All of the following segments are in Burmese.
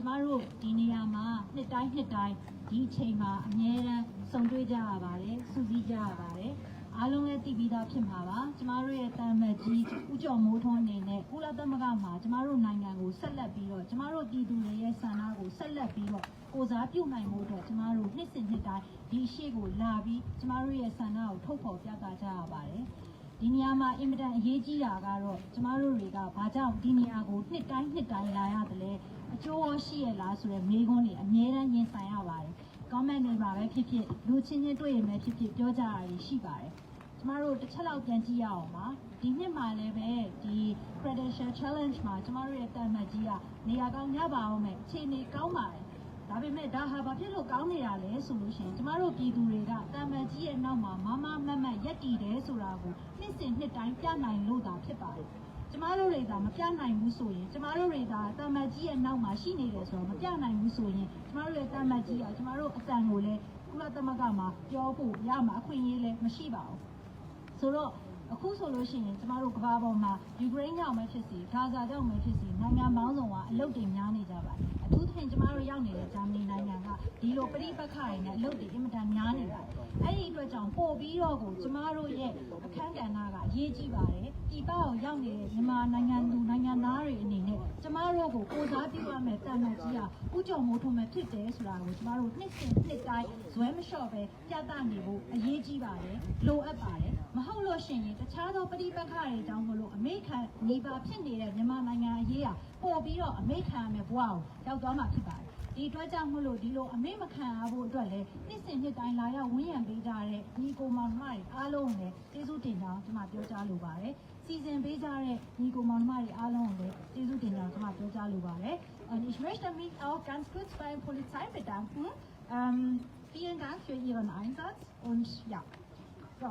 ကျမတို့ဒီနေရာမှာနှစ်တိုင်းနှစ်တိုင်းဒီအချိန်မှာအမြဲတမ်းစုံတွေ့ကြရပါတယ်စူးစီးကြရပါတယ်အားလုံးလည်းသိပြီးသားဖြစ်မှာပါကျမတို့ရဲ့တန်မတ်ကြီးဦးကျော်မိုးထွန်းအနေနဲ့ကုလသမဂ္ဂမှာကျမတို့နိုင်ငံကိုဆက်လက်ပြီးတော့ကျမတို့ပြည်သူတွေရဲ့ဆန္ဒကိုဆက်လက်ပြီးတော့ကိုစားပြုနိုင်မှုအတွက်ကျမတို့နှစ်စဉ်နှစ်တိုင်းဒီရှေ့ကိုလာပြီးကျမတို့ရဲ့ဆန္ဒကိုထုတ်ဖော်ပြသကြရပါတယ်ဒီနေရာမှာအင်မတန်အရေးကြီးတာကတော့ကျမတို့တွေကဘာကြောင့်ဒီနေရာကိုနှစ်တိုင်းနှစ်တိုင်းလာရတယ်လဲ အကျိုးရောရှိရလားဆိုတဲ့မေးခွန်းတွေအများတန်းရင်ဆိုင်ရပါတယ်။ comment တွေပါပဲဖြစ်ဖြစ်လူချင်းချင်းတွေ့ရင်ပဲဖြစ်ဖြစ်ပြောကြတာတွေရှိပါတယ်။ကျမတို့တစ်ချက်လောက်ပြန်ကြည့်ရအောင်ပါ။ဒီနှစ်မှာလည်းပဲဒီ credential challenge မှာကျမတို့ရဲ့တာမတ်ကြီးကနေရာကောင်းရပါအောင်မယ်အခြေအနေကောင်းပါတယ်။ဒါပေမဲ့ဒါဟာဘာဖြစ်လို့ကောင်းနေတာလဲဆိုလို့ရှိရင်ကျမတို့ပြည်သူတွေကတာမတ်ကြီးရဲ့နောက်မှာမမမတ်မတ်ရက်တည်တယ်ဆိုတာကိုနှစ်စဉ်နှစ်တိုင်းပြနိုင်လို့သာဖြစ်ပါတယ်။ ကျမတို့တွေကမပြနိုင်ဘူးဆိုရင်ကျမတို့တွေကတာမတ်ကြီးရဲ့နောက်မှာရှိနေတယ်ဆိုတော့မပြနိုင်ဘူးဆိုရင်ကျမတို့ရဲ့တာမတ်ကြီးကကျမတို့အတန်ကိုလည်းကုလသမဂ္ဂမှာပြောဖို့ရမှာအခွင့်အရေးလည်းမရှိပါဘူး။ဆိုတော့အခုဆိုလို့ရှိရင်ကျမတို့ကမ္ဘာပေါ်မှာယူကရိန်းကြောင့်ပဲဖြစ်စီဂါဇာကြောင့်ပဲဖြစ်စီ နိုင်ငံပေါင်းစုံကအလုတ်တွေများနေကြပါတယ်အထူးသဖြင့်ကျမတို့ရောက်နေတဲ့ဂျာမနီနိုင်ငံကဒီလိုပြိပက္ခတွေနဲ့အလုတ်တွေအင်မတန်များနေပါတယ်အဲ့ဒီအတွက်ကြောင့်ပို့ပြီးတော့ကိုကျမတို့ရဲ့အခန်းကဏ္ဍကအရေးကြီးပါတယ်ပြည်ပကိုရောက်နေတဲ့မြန်မာနိုင်ငံသူနိုင်ငံသားတွေအနေနဲ့ကျမ တို့ကိုကိုစားပြုရမယ်တန်မှန်ကြီးဟာဥကြုံမိုးထုံမဲ့ဖြစ်တယ်ဆိုတာကိုကျမတို့နှစ်စဉ်နှစ်တိုင်းဇွဲမလျှော့ပဲပြသနေဖို့အရေးကြီးပါတယ်လိုအပ်ပါတယ်မဟုတ်လို့ရှိရင်တခြားသောပဋိပက္ခတွေကြောင့်မလို့အမေခံနေပါဖြစ်နေတဲ့မြန်မာနိုင်ငံအရေးဟာပို့ပြီးတော့အမေခံရမယ်ဘဝကိုရောက်သွားမှာဖြစ်ပါတယ်ဒီအတွက်ကြောင့်မလို့ဒီလိုအမေမခံရဖို့အတွက်လည်းနှစ်စဉ်နှစ်တိုင်းလာရောက်ဝန်းရံပေးကြတဲ့ညီကို မောင်နှမတွေအားလုံးကိုလည်းကျေးဇူးတင်ကြောင်းကျွန်မပြောကြားလိုပါတယ်စီစဉ်ပေးကြတဲ့ညီကိုမောင်နှမတွေအားလုံးကိုလည်းကျေးဇူးတင်ကြောင်းကျွန်မပြောကြားလိုပါတယ် Und ich möchte mich auch ganz kurz beim Polizei bedanken. Ähm, vielen Dank für Ihren Einsatz und ja. So,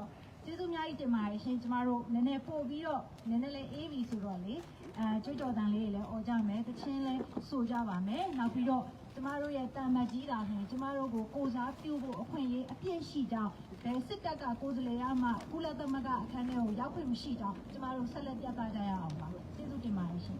ကျေးဇူးအများကြီးတင်ပါတယ်ရှင်ကျမတို့နည်းနည်းပို့ပြီးတော့နည်းနည်းလေးအေးပြီဆိုတော့လေအဲကြွကြော်တန်လေးတွေလည်းអော်ကြမယ်တချင်းလည်းဆိုကြပါမယ်နောက်ပြီးတော့ကျမတို့ရဲ့တာမတ်ကြီးတာဆိုရင်ကျမတို့ကိုကိုစားပြုဖို့အခွင့်အရေးအပြည့်ရှိကြောင်းဘယ်စစ်တပ်ကကိုယ်စားလှယ်ရမှကုလသမဂ္ဂအခမ်းအနားကိုရောက်ခွင့်မရှိကြောင်းကျမတို့ဆက်လက်ပြသကြရအောင်ပါကျေးဇူးတင်ပါတယ်ရှင်